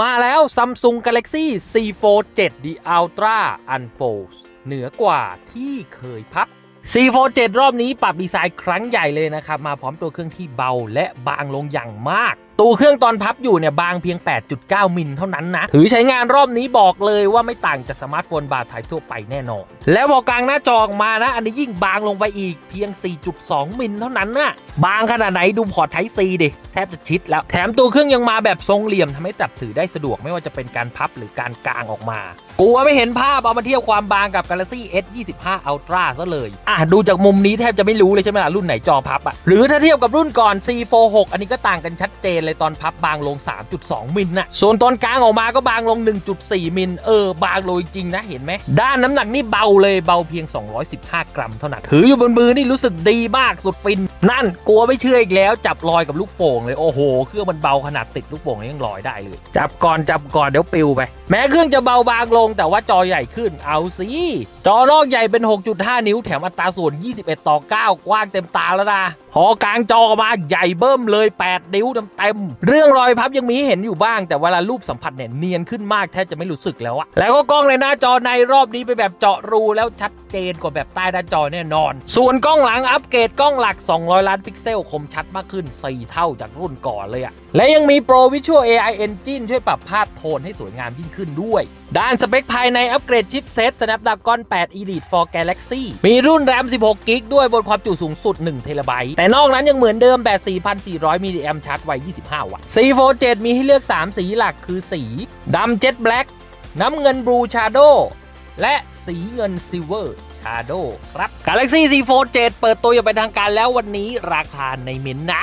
มาแล้ว Samsung Galaxy C Fold 7 The Ultra Unfolds เหนือกว่าที่เคยพับ C Fold 7รอบนี้ปรับดีไซน์ครั้งใหญ่เลยนะครับ มาพร้อมตัวเครื่องที่เบาและบางลงอย่างมากตัวเครื่องตอนพับอยู่เนี่ยบางเพียง 8.9 มิลเท่านั้นนะ ถือใช้งานรอบนี้บอกเลยว่าไม่ต่างจากสมาร์ทโฟนบาทไทยทั่วไปแน่นอน แล้วพอกลางหน้าจอออกมานะ อันนี้ยิ่งบางลงไปอีกเพียง 4.2 มิลเท่านั้นนะบางขนาดไหนดูพอร์ตไทซีดิ แทบจะชิดแล้ว แถมตัวเครื่องยังมาแบบทรงเหลี่ยมทำให้จับถือได้สะดวกไม่ว่าจะเป็นการพับหรือการกางออกมากลัวไม่เห็นภาพเอามาเทียบความบางกับ Galaxy S 25 Ultra ซะเลย อะดูจากมุมนี้แทบจะไม่รู้เลยใช่ไหมล่ะรุ่นไหนจอพับอะหรือถ้าเทียบกับรุ่นก่อน C 4 6 อันนี้ก็ต่างกันชัดเจนเลยตอนพับบางลง 3.2 มิลน่ะส่วนตอนกลางออกมาก็บางลง 1.4 มิลเออบางลงจริงๆนะเห็นไหมด้านน้ำหนักนี่เบาเลยเบาเพียง 215 กรัมเท่านั้นถืออยู่บนมือนี่รู้สึกดีมากสุดฟิน นั่นกลัวไม่เชื่ออีกแล้วจับลอยกับลูกโป่งเลยโอ้โหเครื่องมันเบาขนาดติดลูกโป่งยังลอยได้เลย จับก่อนจับก่อนเดี๋ยวปิวไป แม้เครื่องจะเบาบางลง แต่ว่าจอใหญ่ขึ้นเอาสิจอนอกใหญ่เป็น 6.5 นิ้วแถมอัตราส่วน 21 ต่อ 9 กว้างเต็มตาแล้วนะพอกลางจอออกมาใหญ่เบิ่มเลย 8 นิ้วเต็มๆ เรื่องรอยพับยังมีให้เห็นอยู่บ้าง แต่เวลารูปสัมผัสเนี่ยเนียนขึ้นมากแทบจะไม่รู้สึกแล้วอะแล้วก็กล้องในหน้าจอในรอบนี้เป็นแบบเจาะรูแล้วชัดเจนกว่าแบบใต้หน้าจอแน่นอน ส่วนกล้องหลังอัปเกรดกล้องหลัก 200 ล้านพิกเซลคมชัดมากขึ้น 4 เท่าจากรุ่นก่อนเลยอะและยังมี Pro Visual AI Engine ช่วยปรับภาพโทนให้สวยงามยิ่งขึ้นด้วย ด้านสเปคภายในอัปเกรดชิปเซต Snapdragon 8 Elite for Galaxy มีรุ่น RAM 16 g b ด้วยบนความจุสูงสุด1 t b แต่นอกนั้นยังเหมือนเดิมแบบ 4,400มิลลิแอมชาร์จไว25 วัตต์ C4 7 มีให้เลือก 3 สีหลักคือสีดำเจ็ตแบล็กน้ำเงินบลูชาโดและสีเงินซิลเวอร์ชาโดครับ Galaxy C4 7 เปิดตัวอย่างเป็นทางการแล้ววันนี้ราคาในเมนนะ